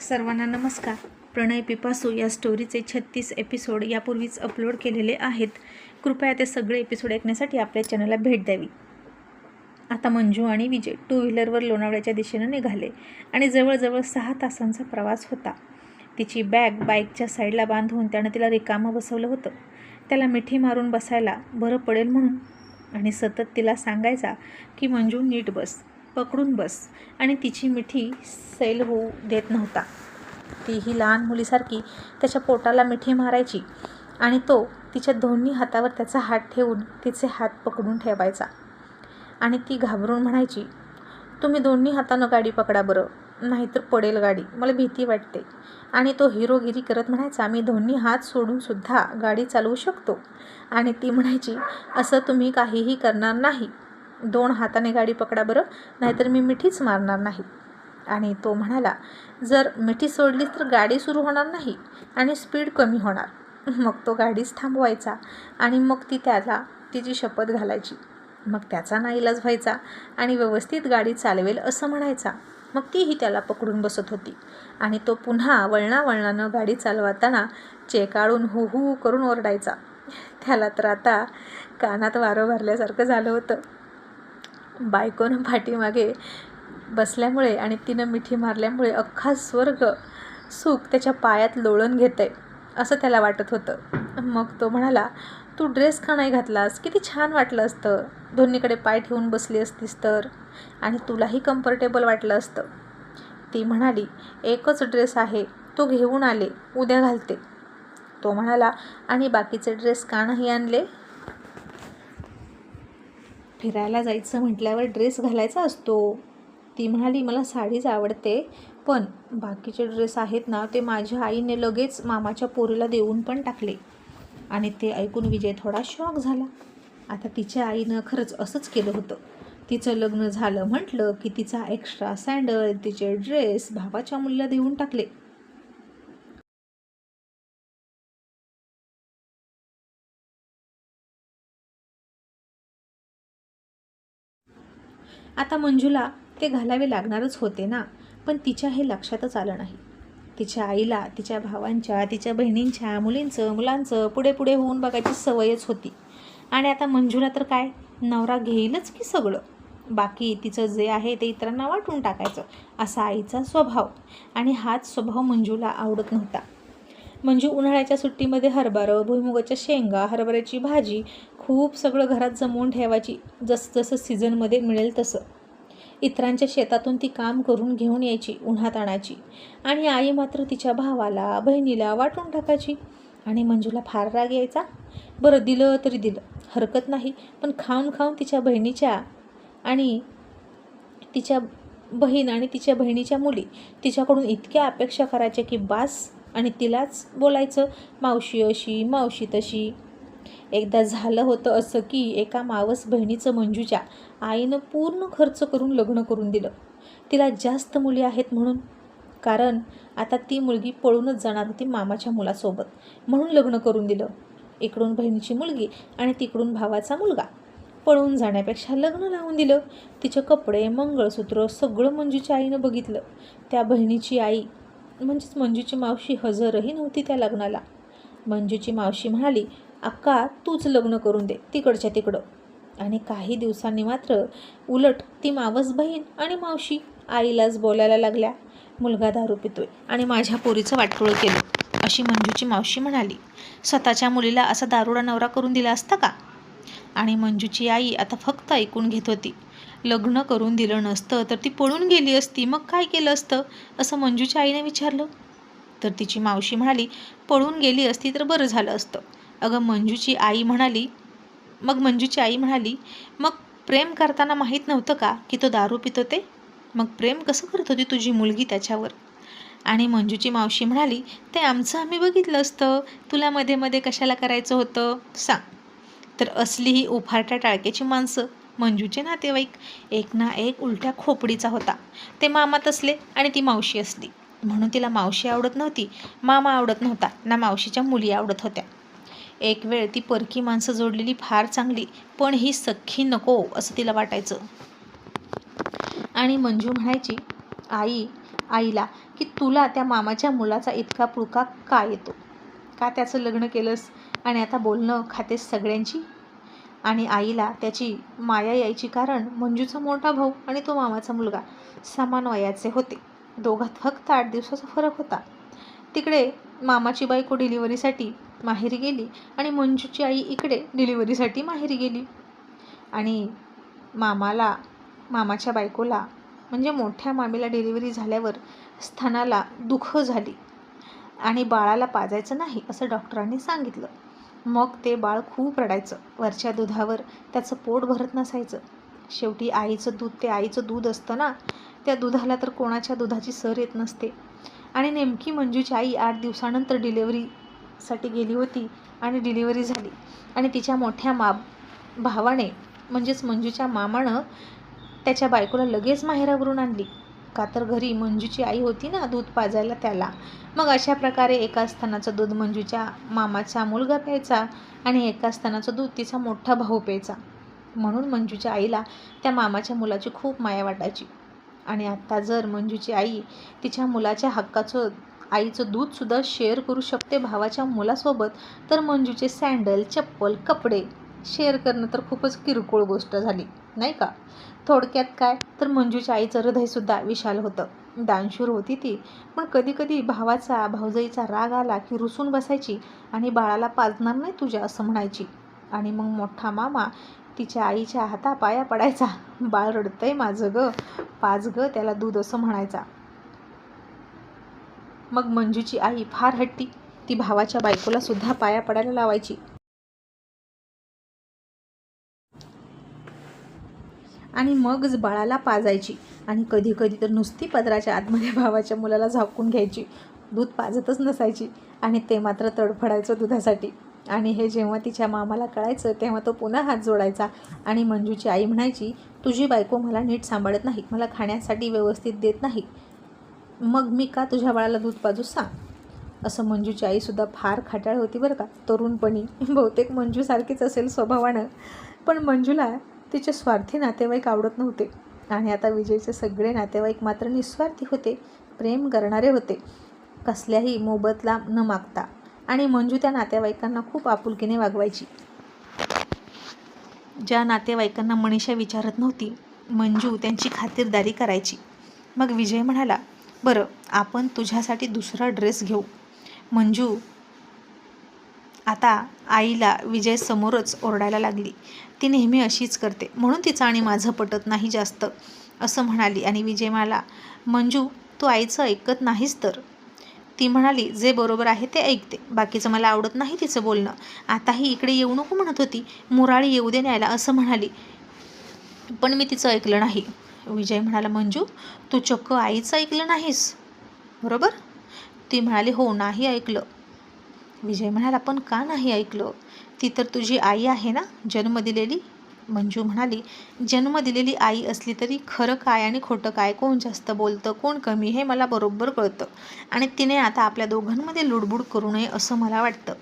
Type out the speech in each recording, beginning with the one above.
सर्वांना नमस्कार. प्रणय पिपासू या स्टोरीचे छत्तीस एपिसोड यापूर्वीच अपलोड केलेले आहेत. कृपया ते सगळे एपिसोड ऐकण्यासाठी आपल्या चॅनलला भेट द्यावी. आता मंजू आणि विजय टू व्हीलरवर लोणावळ्याच्या दिशेनं निघाले आणि जवळजवळ सहा तासांचा प्रवास होता. तिची बॅग बाईकच्या साईडला बांधून त्यानं तिला रिकामं बसवलं होतं. त्याला मिठी मारून बसायला बरं पडेल म्हणून आणि सतत तिला सांगायचा की मंजू नीट बस. पकडून बस आणि तिची मिठी सैल होऊ देत नव्हता. ती ही लहान मुलीसारखी त्याच्या पोटाला मिठी मारायची आणि तो तिच्या दोन्ही हातावर त्याचा हात ठेवून तिचे हात पकडून ठेवायचा. आणि ती घाबरून म्हणायची तुम्ही दोन्ही हातानं गाडी पकडा बरं नाहीतर पडेल गाडी मला भीती वाटते. आणि तो हिरोगिरी करत म्हणायचा मी दोन्ही हात सोडूनसुद्धा गाडी चालवू शकतो. आणि ती म्हणायची असं तुम्ही काहीही करणार नाही. दोन हाताने गाडी पकडा बरं नाहीतर मी मिठीच मारणार नाही. आणि तो म्हणाला जर मिठी सोडली तर गाडी सुरू होणार नाही आणि स्पीड कमी होणार. मग तो गाडीच थांबवायचा आणि मग ती त्याला तिची शपथ घालायची. मग त्याचा नाईलाज व्हायचा आणि व्यवस्थित गाडी चालवेल असं म्हणायचा. मग तीही त्याला पकडून बसत होती. आणि तो पुन्हा वळणा वळणानं गाडी चालवताना चेकाळून हू हू करून ओरडायचा. त्याला तर आता कानात वारं भरल्यासारखं झालं होतं. बायकोनं पाठीमागे बसल्यामुळे आणि तिनं मिठी मारल्यामुळे अख्खा स्वर्ग सुख त्याच्या पायात लोळण घेत आहे असं त्याला वाटत होतं. मग तो म्हणाला तू ड्रेस का नाही घातलास? किती छान वाटलं असतं. दोन्हीकडे पाय ठेवून बसली असतीस तर. आणि तुलाही कम्फर्टेबल वाटलं असतं. ती म्हणाली एकच ड्रेस आहे. तो घेऊन आले. उद्या घालते. तो म्हणाला आणि बाकीचे ड्रेस का नाही आणले? फिरायला जायचं म्हटल्यावर ड्रेस घालायचा असतो. ती म्हणाली मला साडीच आवडते पण बाकीचे ड्रेस आहेत ना ते माझ्या आईने लगेच मामाच्या पोरीला देऊन पण टाकले. आणि ते ऐकून विजय थोडा शॉक झाला. आता तिच्या आईनं खरंच असंच केलं होतं. तिचं लग्न झालं म्हटलं की तिचा एक्स्ट्रा सँडल तिचे ड्रेस भावाच्या मुलीला देऊन टाकले. आता मंजूला ते घालावे लागणारच होते ना. पण तिच्या हे लक्षातच आलं नाही. तिच्या आईला तिच्या भावांच्या तिच्या बहिणींच्या मुलींचं मुलांचं पुढे पुढे होऊन बघायची सवयच होती. आणि आता मंजूला तर काय? नवरा घेईलच की सगळं? बाकी तिचं जे आहे ते इतरांना वाटून टाकायचं असा आईचा स्वभाव. आणि हाच स्वभाव मंजूला आवडत नव्हता. मंजू उन्हाळ्याच्या सुट्टीमध्ये हरभरं भुईमुगाच्या शेंगा हरभऱ्याची भाजी खूप सगळं घरात जमवून ठेवायची जसं जसं सीझनमध्ये मिळेल तसं. इतरांच्या शेतातून ती काम करून घेऊन यायची उन्हात आणायची. आणि आई मात्र तिच्या भावाला बहिणीला वाटून टाकायची. आणि मंजूला फार राग यायचा. बरं दिलं तरी दिलं. हरकत नाही. पण खाऊन खाऊन तिच्या बहिणीच्या आणि तिच्या बहीण आणि तिच्या बहिणीच्या मुली तिच्याकडून इतक्या अपेक्षा करायच्या की बास आणि तिलाच बोलायचं. मावशी अशी मावशी तशी. एकदा झालं होतं असं की एका मावस बहिणीचं मंजूच्या आईनं पूर्ण खर्च करून लग्न करून दिलं. तिला जास्त मुली आहेत म्हणून. कारण आता ती मुलगी पळूनच जाणार होती मामाच्या मुलासोबत. म्हणून लग्न करून दिलं. इकडून बहिणीची मुलगी आणि तिकडून भावाचा मुलगा. पळून जाण्यापेक्षा लग्न लावून दिलं. तिचे कपडे मंगळसूत्र सगळं मंजूच्या आईनं बघितलं. त्या बहिणीची आई म्हणजेच मंजूची मावशी हजरही नव्हती त्या लग्नाला. मंजूची मावशी म्हणाली अक्का तूच लग्न करून दे तिकडच्या तिकडं. आणि काही दिवसांनी मात्र उलट ती मावस बहीण आणि मावशी आईलाच बोलायला लागल्या. मुलगा दारू पितोय आणि माझ्या पोरीचं वाटोळं केलं अशी मंजूची मावशी म्हणाली. स्वतःच्या मुलीला असा दारुडा नवरा करून दिला असता का? आणि मंजूची आई आता फक्त ऐकून घेत होती. लग्न करून दिलं नसतं तर ती पळून गेली असती मग काय केलं असतं? असं मंजूच्या आईने विचारलं. तर तिची मावशी म्हणाली पळून गेली असती तर बरं झालं असतं. अगं मंजूची आई म्हणाली मग मंजूची आई म्हणाली मग प्रेम करताना माहीत नव्हतं का की तो दारू पितो ते? मग प्रेम कसं करत होती तुझी मुलगी त्याच्यावर? आणि मंजूची मावशी म्हणाली ते आमचं आम्ही बघितलं असतं. तुला मध्ये मध्ये कशाला करायचं होतं? सांग. तर असली ही उफारट्या टाळक्याची माणसं मंजूचे नातेवाईक एक ना एक उलट्या खोपडीचा होता. ते मामात असले आणि ती मावशी असली. म्हणून तिला मावशी आवडत नव्हती. मामा आवडत नव्हता ना मावशीच्या मुली आवडत होत्या. एक वेळ ती परकी माणसं जोडलेली फार चांगली पण ही सख्खी नको असं तिला वाटायचं. आणि मंजू म्हणायची आई आईला की तुला त्या मामाच्या मुलाचा इतका पुळका का येतो? का त्याचं लग्न केलंस आणि आता बोलणं खातेस सगळ्यांची? आणि आईला त्याची माया यायची कारण मंजूचा मोठा भाऊ आणि तो मामाचा मुलगा समान वयाचे होते. दोघात फक्त आठ दिवसाचा फरक होता. तिकडे मामाची बायको डिलिव्हरीसाठी माहेरी गेली आणि मंजूची आई इकडे डिलिव्हरीसाठी माहेरी गेली. आणि मामाला मामाच्या बायकोला म्हणजे मोठ्या मामीला डिलिव्हरी झाल्यावर स्थानाला दुःख झाली. आणि बाळाला पाजायचं नाही असं डॉक्टरांनी सांगितलं. मग ते बाळ खूप रडायचं. वरच्या दुधावर त्याचं पोट भरत नसायचं. शेवटी आईचं दूध ते आईचं दूध असतं ना त्या दुधाला तर कोणाच्या दुधाची सर येत नसते. आणि नेमकी मंजूची आई आठ दिवसानंतर डिलेवरी साठी गेली होती आणि डिलिव्हरी झाली. आणि तिच्या मोठ्या मा भावाने म्हणजेच मंजूच्या मामानं त्याच्या बायकोला लगेच माहेरावरून आणली. का तर घरी मंजूची आई होती ना दूध पाजायला त्याला. मग अशा प्रकारे एका स्थानाचं दूध मंजूच्या मामाचा मुलगा प्यायचा आणि एका स्थानाचं दूध तिचा मोठा भाऊ प्यायचा. म्हणून मंजूच्या आईला त्या मामाच्या मुलाची खूप माया वाटायची. आणि आत्ता जर मंजूची आई तिच्या मुलाच्या हक्काचं आईचं दूधसुद्धा शेअर करू शकते भावाच्या मुलासोबत तर मंजूचे सँडल चप्पल कपडे शेअर करणं तर खूपच किरकोळ गोष्ट झाली नाही का? थोडक्यात काय? तर मंजूच्या आईचं हृदयसुद्धा विशाल होतं. दानशूर होती ती पण कधीकधी भावाचा भाऊजाईचा राग आला की रुसून बसायची आणि बाळाला पाजणार नाही तुझ्या असं म्हणायची. आणि मग मोठा मामा तिच्या आईच्या हातापाया पडायचा. बाळ रडतंय माझं ग पाज ग त्याला दूध असं म्हणायचा. मग मंजूची आई फार हट्टी. ती भावाच्या बायकोला सुद्धा पाया पडायला लावायची. आणि मगच बाळाला पाजायची. आणि कधी कधी तर नुसती पदराच्या आतमध्ये भावाच्या मुलाला झाकून घ्यायची. दूध पाजतच नसायची. आणि ते मात्र तडफडायचं दुधासाठी. आणि हे जेव्हा तिच्या मामाला कळायचं तेव्हा तो पुन्हा हात जोडायचा. आणि मंजूची आई म्हणायची तुझी बायको मला नीट सांभाळत नाही. मला खाण्यासाठी व्यवस्थित देत नाही. मग मी का तुझ्या बाळाला दूध पाजू सांग? असं मंजूची आईसुद्धा फार खाटाळ होती बरं का. तरुणपणी बहुतेक मंजूसारखीच असेल स्वभावानं. पण मंजूला तिचे स्वार्थी नातेवाईक आवडत नव्हते. आणि आता विजयचे सगळे नातेवाईक मात्र निस्वार्थी होते. प्रेम करणारे होते. कसल्याही मोबदला न मागता. आणि मंजू त्या नातेवाईकांना खूप आपुलकीने वागवायची. ज्या नातेवाईकांना मनीषा विचारत नव्हती मंजू त्यांची खातिरदारी करायची. मग विजय म्हणाला बरं आपण तुझ्यासाठी दुसरा ड्रेस घेऊ. मंजू आता आईला विजय समोरच ओरडायला लागली. ती नेहमी अशीच करते. म्हणून तिचं आणि माझं पटत नाही जास्त असं म्हणाली आणि विजय म्हणाला मंजू तू आईचं ऐकत नाहीस तर? ती म्हणाली जे बरोबर आहे ते ऐकते. बाकीचं मला आवडत नाही तिचं बोलणं. आताही इकडे येऊ नको म्हणत होती. मुराळी येऊ दे न्यायला असं म्हणाली. पण मी तिचं ऐकलं नाही. विजय म्हणाला मंजू तू चक्क आईचं ऐकलं नाहीस. बरोबर. ती म्हणाली हो नाही ऐकलं. विजय म्हणाला पण का नाही ऐकलं? ती तर तुझी आई आहे ना? जन्म दिलेली? मंजू म्हणाली जन्म दिलेली आई असली तरी खरं काय आणि खोटं काय? कोण जास्त बोलतं? कोण कमी? हे मला बरोबर कळतं आणि तिने आता आपल्या दोघांमध्ये लुडबुड करू नये असं मला वाटतं.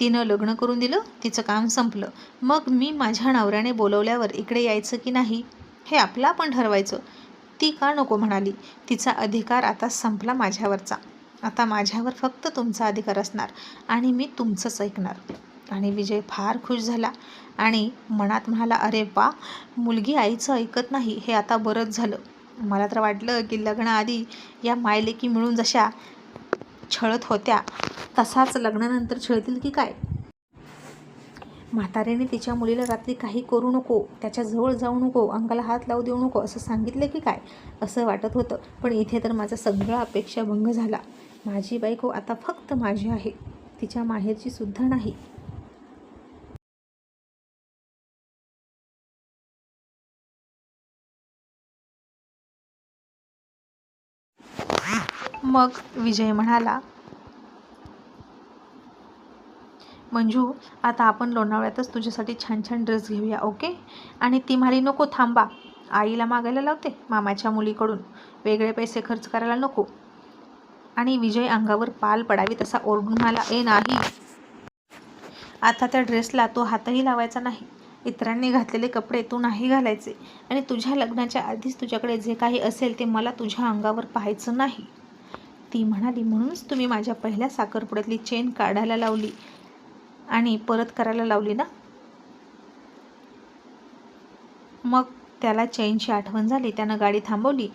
तिनं लग्न करून दिलं तिचं काम संपलं. मग मी माझ्या नवऱ्याने बोलवल्यावर इकडे यायचं की नाही? हे आपलं आपण ठरवायचं. ती का नको म्हणाली? तिचा अधिकार आता संपला माझ्यावरचा. आता माझ्यावर फक्त तुमचा अधिकार असणार आणि मी तुमचंच ऐकणार. आणि विजय फार खुश झाला आणि मनात म्हणाला अरे वा मुलगी आईचं ऐकत नाही हे आता बरंच झालं. मला तर वाटलं की लग्नाआधी या मायलेकी मिळून जशा छळत होत्या तसाच लग्नानंतर छळतील की काय? म्हाताऱ्याने तिच्या मुलीला रात्री काही करू नको त्याच्याजवळ जाऊ नको अंगाला हात लावू देऊ नको असं सांगितलं की काय? असं वाटत होतं पण इथे तर माझा सगळा अपेक्षा भंग झाला. माझी बायको आता फक्त माझी आहे तिच्या माहेरची सुद्धा नाही. मग विजय म्हणाला मंजू आता आपण लोणावळ्यातच तुझ्यासाठी छान छान ड्रेस घेऊया ओके आणि ती म्हणाली नको थांबा. आईला मागायला लावते मामाच्या मुलीकडून. वेगळे पैसे खर्च करायला नको. आणि विजय अंगावर पाल पडावी तसा ओरडून मला ए नाही. आता त्या ड्रेसला तो हातही लावायचा नाही. इतरांनी घातलेले कपडे तू नाही घालायचे. आणि तुझ्या लग्नाच्या आधीच तुझ्याकडे जे काही असेल ते मला तुझ्या अंगावर पाहायचं नाही. ती म्हणाली म्हणूनच तुम्ही माझ्या पहिल्या साखरपुड्यातली चेन काढायला लावली. आणि परत करायला लावली ना? मग त्याला चेनची आठवण झाली. त्यानं गाडी थांबवली.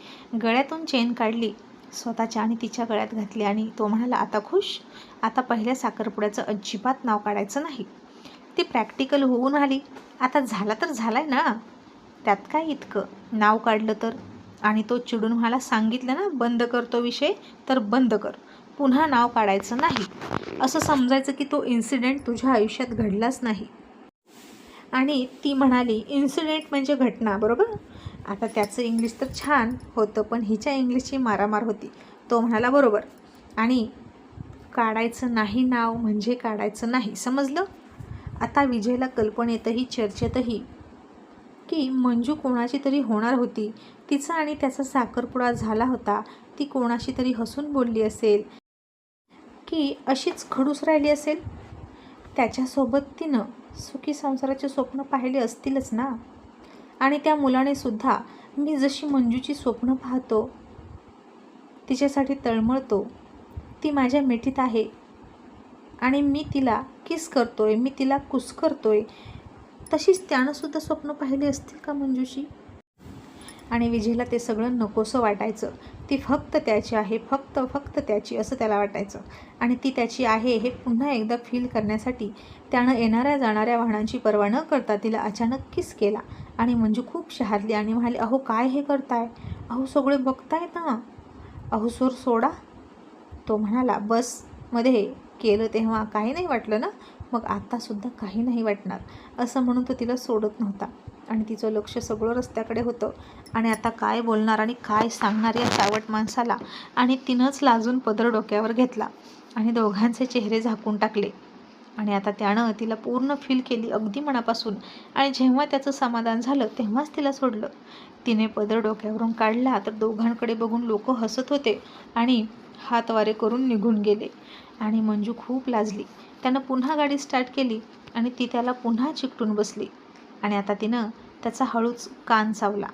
गळ्यातून चेन काढली. स्वतःच्या आणि तिच्या गळ्यात घातली आणि तो म्हणाला आता खुश? आता पहिल्या साखरपुड्याचं अजिबात नाव काढायचं नाही. ती प्रॅक्टिकल होऊन आली. आता झाला तर झालाय ना? त्यात काय इतकं? नाव काढलं तर? आणि तो चिडून मला सांगितलं ना बंद कर तो विषय तर बंद कर. पुन्हा नाव काढायचं नाही. असं समजायचं की तो इन्सिडेंट तुझ्या आयुष्यात घडलाच नाही. आणि ती म्हणाली इन्सिडेंट म्हणजे घटना बरोबर? आता त्याचं इंग्लिश तर छान होतं पण हिच्या इंग्लिशची मारामार होती. तो म्हणाला बरोबर. आणि काढायचं नाही नाव म्हणजे काढायचं नाही. समजलं? आता विजयला कल्पनेतही चर्चेतही की मंजू कोणाची तरी होणार होती. तिचा आणि त्याचा साखरपुडा झाला होता. ती कोणाशी तरी हसून बोलली असेल. की अशीच खडूस राहिली असेल? त्याच्यासोबत तिनं सुखी संसाराचे स्वप्न पाहिले असतीलच ना? आणि त्या मुलाने सुद्धा मी जशी मंजूची स्वप्न पाहतो तिच्यासाठी तळमळतो ती माझ्या मिठीत आहे. आणि मी तिला किस करतोय मी तिला कुस करतोय तशीच त्यानंसुद्धा स्वप्न पाहिली असतील का मंजूशी? आणि विजयला ते सगळं नकोसं वाटायचं. ती फक्त त्याची आहे फक्त फक्त त्याची असं त्याला वाटायचं. आणि ती त्याची आहे हे पुन्हा एकदा फील करण्यासाठी त्यानं येणाऱ्या जाणाऱ्या वाहनांची पर्वा न करता तिला अचानक किस केला. आणि म्हणजे खूप शहारली आणि म्हणाली अहो काय हे करताय? अहो सगळे बघताय ना. अहो सोर सोडा. तो म्हणाला बसमध्ये केलं तेव्हा काही नाही वाटलं ना? मग आत्तासुद्धा काही नाही वाटणार. असं म्हणून तो तिला सोडत नव्हता. आणि तिचं लक्ष सगळं रस्त्याकडे होतं. आणि आता काय बोलणार आणि काय सांगणार या चावट माणसाला? आणि तिनंच लाजून पदर डोक्यावर घेतला आणि दोघांचे चेहरे झाकून टाकले. आणि आता त्यानं तिला पूर्ण फील केली अगदी मनापासून. आणि जेव्हा त्याचं समाधान झालं तेव्हाच तिला सोडलं. तिने पदर डोक्यावरून काढला तर दोघांकडे बघून लोक हसत होते आणि हातवारे करून निघून गेले. आणि मंजू खूप लाजली. त्यानं पुन्हा गाडी स्टार्ट केली आणि ती त्याला पुन्हा चिकटून बसली. आणि आता तिनं त्याचा हळूच कान चावला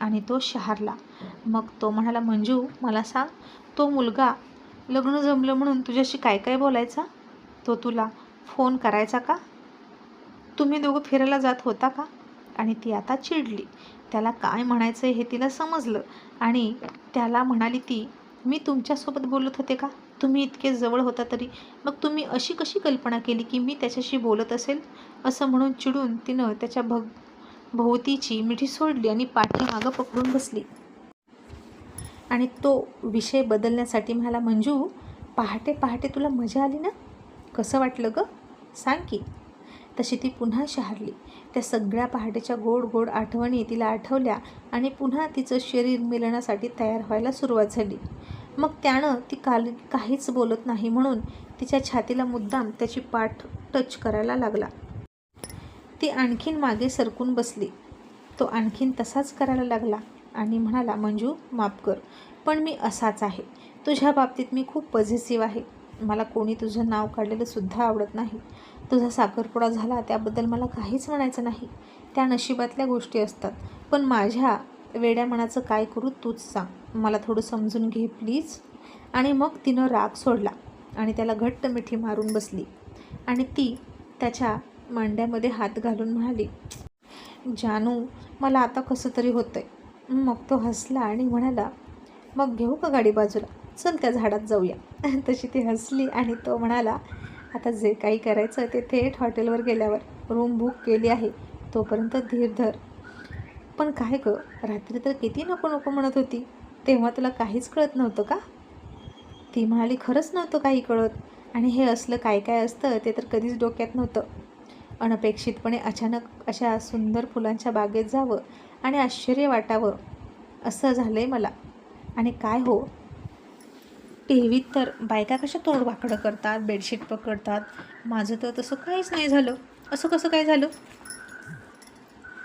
आणि तो शहारला. मग तो म्हणाला मंजू मला सांग तो मुलगा लग्न जमलं म्हणून तुझ्याशी काय काय बोलायचा? तो तुला फोन करायचा का? तुम्ही दोघं फिरायला जात होता का? आणि ती आता चिडली. त्याला काय म्हणायचं हे तिला समजलं आणि त्याला म्हणाली ती मी तुमच्यासोबत बोलत होते का? तुम्ही इतके जवळ होता तरी मग तुम्ही अशी कशी कल्पना केली की मी त्याच्याशी बोलत असेल? असं म्हणून चिडून तिनं त्याच्या भग भोवतीची मिठी सोडली आणि पाठीमागं पकडून बसली. आणि तो विषय बदलण्यासाठी म्हणाला मंजू पहाटे पहाटे तुला मजा आली ना? कसं वाटलं गं? सांग की. तशी ती पुन्हा शहारली. त्या सगळ्या पहाटेच्या गोड गोड आठवणी तिला आठवल्या आणि पुन्हा तिचं शरीर मिलण्यासाठी तयार व्हायला सुरुवात झाली. मग त्यानं ती काल काहीच बोलत नाही म्हणून तिच्या छातीला मुद्दाम त्याची पाठ टच करायला लागला. ती आणखीन मागे सरकून बसली. तो आणखीन तसाच करायला लागला आणि म्हणाला मंजू माफ कर पण मी असाच आहे. तुझ्या बाबतीत मी खूप पॉझिटिव्ह आहे. मला कोणी तुझं नाव काढलेलं सुद्धा आवडत नाही. तुझा साखरपुडा झाला त्याबद्दल मला काहीच म्हणायचं नाही. त्या नशिबातल्या गोष्टी असतात. पण माझ्या वेड्या मनाचं काय करू तूच सांग. मला थोडं समजून घे प्लीज. आणि मग तिनं राग सोडला आणि त्याला घट्ट मिठी मारून बसली. आणि ती त्याच्या मांड्यामध्ये हात घालून म्हणाली जानू मला आता कसं तरी होतंय. मग तो हसला आणि म्हणाला मग घेऊ का गाडी बाजूला? चल त्या झाडात जाऊया. तशी ती हसली आणि तो म्हणाला आता जे काही करायचं ते थेट हॉटेलवर गेल्यावर. रूम बुक केली आहे. तोपर्यंत धीर धर. पण काय गं? रात्री तर किती नको नको म्हणत होती. तेव्हा तुला काहीच कळत नव्हतं का? ती म्हणाली खरंच नव्हतं काही कळत. आणि हे असलं काय काय असतं ते तर कधीच डोक्यात नव्हतं. अनपेक्षितपणे अचानक अशा सुंदर फुलांच्या बागेत जावं आणि आश्चर्य वाटावं. असं झालं आहे मला. आणि काय हो? टी व्हीत तर बायका कशा तोडवाकडं करतात बेडशीट पकडतात. माझं तर तसं काहीच नाही झालं. असं कसं काय झालं?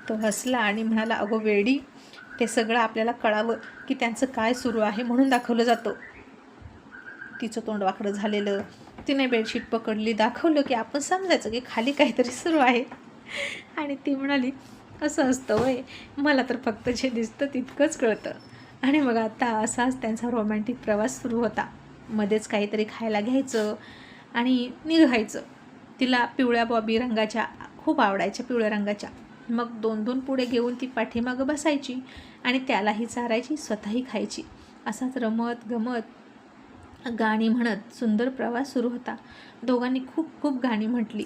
तो हसला आणि म्हणाला अगो वेडी ते सगळं आपल्याला कळावं की त्यांचं काय सुरू आहे म्हणून दाखवलं जातं. तिचं तोंड वाकडं झालेलं. तिने बेडशीट पकडली दाखवलं की आपण समजायचं की खाली काहीतरी सुरू आहे. आणि ती म्हणाली असं असतं वय. मला तर फक्त जे दिसतं तितकंच कळतं. आणि मग आता असाच त्यांचा रोमॅन्टिक प्रवास सुरू होता. मध्येच काहीतरी खायला घ्यायचं आणि निघायचं. तिला पिवळ्या बॉबी रंगाच्या खूप आवडायच्या पिवळ्या रंगाच्या. मग दोन दोन पुढे घेऊन ती पाठीमागं बसायची आणि त्यालाही चारायची स्वतःही खायची. असाच रमत गमत गाणी म्हणत सुंदर प्रवास सुरू होता. दोघांनी खूप खूप गाणी म्हटली.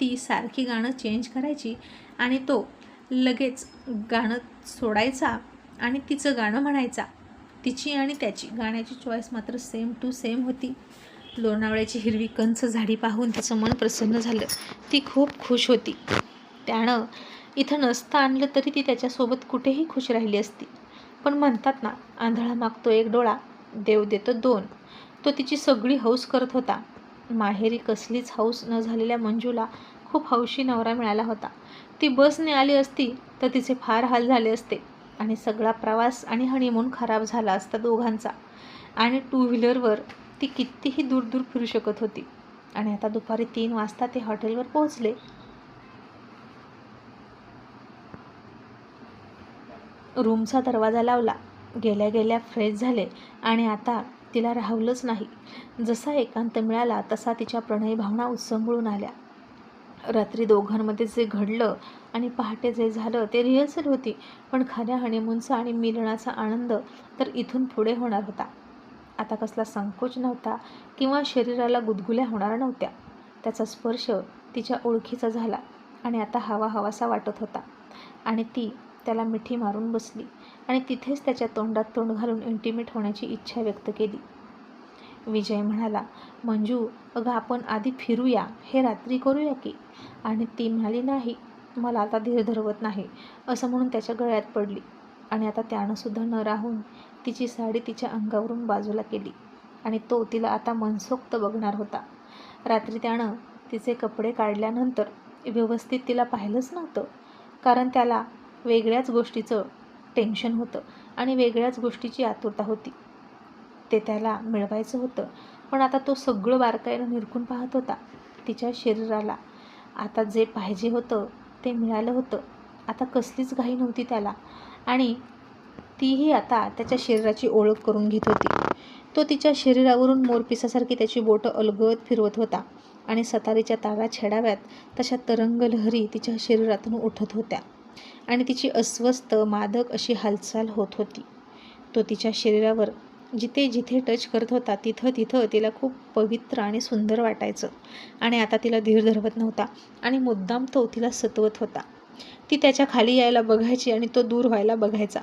ती सारखी गाणं चेंज करायची आणि तो लगेच गाणं सोडायचा आणि तिचं गाणं म्हणायचा. तिची आणि त्याची गाण्याची चॉईस मात्र सेम टू सेम होती. लोणावळ्याची हिरवी कंच झाडी पाहून तिचं मन प्रसन्न झालं. ती खूप खुश होती. त्यानं इथं नसतं आणलं तरी ती त्याच्यासोबत कुठेही खुश राहिली असती. पण म्हणतात ना आंधळा मागतो एक डोळा देव देतो दोन. तो तिची सगळी हौस करत होता. माहेरी कसलीच हौस न झालेल्या मंजूला खूप हौशी नवरा मिळाला होता. ती बसने आली असती तर तिचे फार हाल झाले असते आणि सगळा प्रवास आणि हनीमून खराब झाला असता दोघांचा. आणि टू व्हीलरवर ती कितीही दूर दूर फिरू शकत होती. आणि आता दुपारी तीन वाजता ते हॉटेलवर पोहोचले. रूमचा दरवाजा लावला. गेल्या गेल्या फ्रेश झाले आणि आता तिला राहवलंच नाही. जसा एकांत मिळाला तसा तिच्या प्रणयी भावना उत्संबळून आल्या. रात्री दोघांमध्ये जे घडलं आणि पहाटे जे झालं ते रिहर्सल होती. पण खऱ्या हनीमूनचा आणि मिलनाचा आनंद तर इथून पुढे होणार होता. आता कसला संकोच नव्हता किंवा शरीराला गुदगुल्या होणार नव्हत्या. त्याचा स्पर्श तिच्या ओळखीचा झाला आणि आता हवा हवासा वाटत होता. आणि ती त्याला मिठी मारून बसली आणि तिथेच त्याच्या तोंडात तोंड घालून इंटिमेट होण्याची इच्छा व्यक्त केली. विजय म्हणाला मंजू अगं आपण आधी फिरूया हे रात्री करूया की? आणि ती म्हणाली नाही मला आता धीर धरवत नाही असं म्हणून त्याच्या गळ्यात पडली. आणि आता त्यानंसुद्धा न राहून तिची साडी तिच्या अंगावरून बाजूला केली आणि तो तिला आता मनसोक्त बघणार होता. रात्री त्यानं तिचे कपडे काढल्यानंतर व्यवस्थित तिला पाहिलंच नव्हतं कारण त्याला वेगळ्याच गोष्टीचं टेन्शन होतं आणि वेगळ्याच गोष्टीची आतुरता होती. ते त्याला मिळवायचं होतं पण आता तो सगळं बारकाईनं निरखून पाहत होता. तिच्या शरीराला आता जे पाहिजे होतं ते मिळालं होतं. आता कसलीच घाई नव्हती त्याला आणि तीही आता त्याच्या शरीराची ओळख करून घेत होती. तो तिच्या शरीरावरून मोरपिसासारखी त्याची बोटं अलगद फिरवत होता आणि सतारीच्या तारा छेडाव्यात तशा तरंग लहरी तिच्या शरीरातून उठत होत्या. आणि तिची अस्वस्थ मादक अशी हालचाल होत होती. तो तिच्या शरीरावर जिथे जिथे टच करत होता तिथं तिथं तिला खूप पवित्र आणि सुंदर वाटायचं. आणि आता तिला धीर धरवत नव्हता आणि मुद्दाम तो तिला सतवत होता. ती त्याच्याखाली यायला बघायची आणि तो दूर व्हायला बघायचा.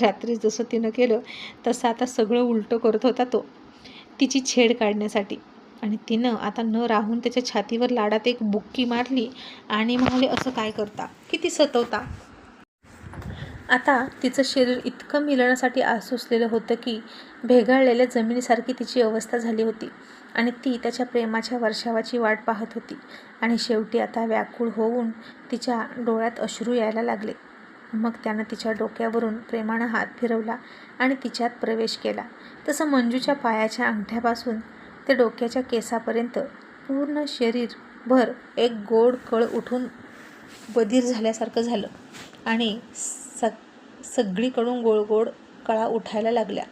रात्री जसं तिनं केलं तसं आता सगळं उलटं करत होता तो. तिची छेड काढण्यासाठी. आणि तिनं आता न राहून त्याच्या छातीवर लाडात एक बुक्की मारली आणि म्हणाले असं काय करता? किती सतवता? आता तिचं शरीर इतकं मिळण्यासाठी आसुसलेलं होतं की भेगाळलेल्या जमिनीसारखी तिची अवस्था झाली होती आणि ती त्याच्या प्रेमाच्या वर्षावाची वाट पाहत होती आणि शेवटी आता व्याकुळ होऊन तिच्या डोळ्यात अश्रू यायला लागले. मग त्यानं तिच्या डोक्यावरून प्रेमानं हात फिरवला आणि तिच्यात प्रवेश केला. तसं मंजूच्या पायाच्या अंगठ्यापासून ते डोक्याच्या केसापर्यंत पूर्ण शरीरभर एक गोड कळ उठून बधीर झाल्यासारखं झालं आणि स सगळीकडून गोड गोड कळा उठायला लागल्या.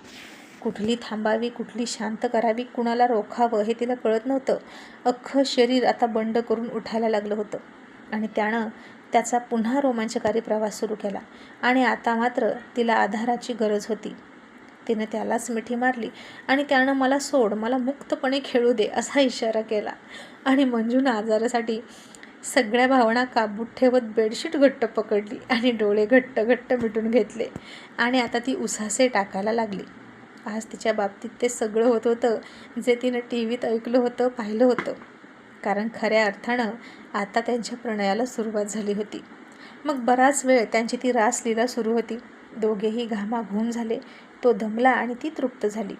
कुठली थांबावी कुठली शांत करावी कुणाला रोखावं हे तिला कळत नव्हतं. अख्खं शरीर आता बंड करून उठायला लागलं होतं. आणि त्यानं त्याचा पुन्हा रोमांचकारी प्रवास सुरू केला. आणि आता मात्र तिला आधाराची गरज होती. तिनं त्यालाच मिठी मारली आणि त्यानं मला सोड मला मुक्तपणे खेळू दे असा इशारा केला. आणि मंजूनं आजारासाठी सगळ्या भावना काबूत ठेवत बेडशीट घट्ट पकडली आणि डोळे घट्ट घट्ट मिटून घेतले आणि आता ती उसासे टाकायला लागली. आज तिच्या बाबतीत ते सगळं होत होतं जे तिनं टी व्हीत ऐकलं होतं पाहिलं होतं. कारण खऱ्या अर्थानं आता त्यांच्या प्रणयाला सुरुवात झाली होती. मग बराच वेळ त्यांची ती रासलीला सुरू होती. दोघेही घामाघूम झाले. तो दमला आणि ती तृप्त झाली.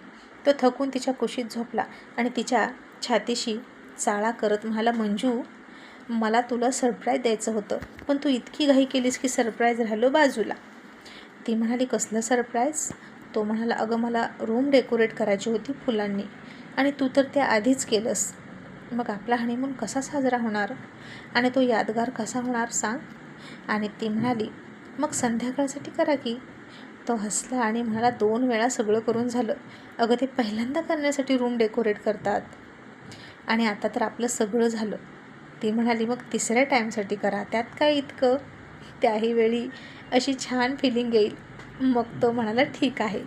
तो थकून तिच्या कुशीत झोपला आणि तिच्या छातीशी चाळा करत म्हणाला मंजू मला तुला सरप्राईज द्यायचं होतं पण तू इतकी घाई केलीस की सरप्राईज राहिलो बाजूला. ती म्हणाली कसलं सरप्राईज तो म्हणाला अगं मला रूम डेकोरेट करायची होती फुलांनी आणि तू तर त्या आधीच केलंस. मग आपला हनीमून कसा साजरा होणार? आणि तो यादगार कसा होणार सांग. आणि ती म्हणाली मग संध्याकाळसाठी करा की. तो हसला आणि म्हणाला दोन वेळा सगळं करून झालं. अगं ते पहिल्यांदा करण्यासाठी रूम डेकोरेट करतात. आणि आता तर आपलं सगळं झालं. ती म्हणाली मग तिसऱ्या टाईमसाठी करा. त्यात काय इतकं? त्याही वेळी अशी छान फिलिंग येईल. मग तो म्हणाला ठीक आहे.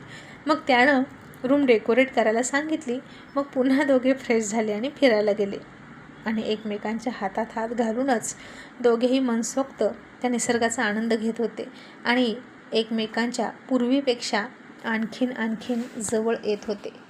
मग त्यानं रूम डेकोरेट करायला सांगितली. मग पुन्हा दोघे फ्रेश झाले आणि फिरायला गेले. आणि एकमेकांच्या हातात हात घालूनच दोघेही मनसोक्त त्या निसर्गाचा आनंद घेत होते. आणि एकमेकांच्या पूर्वीपेक्षा आणखीन आणखीन जवळ येत होते.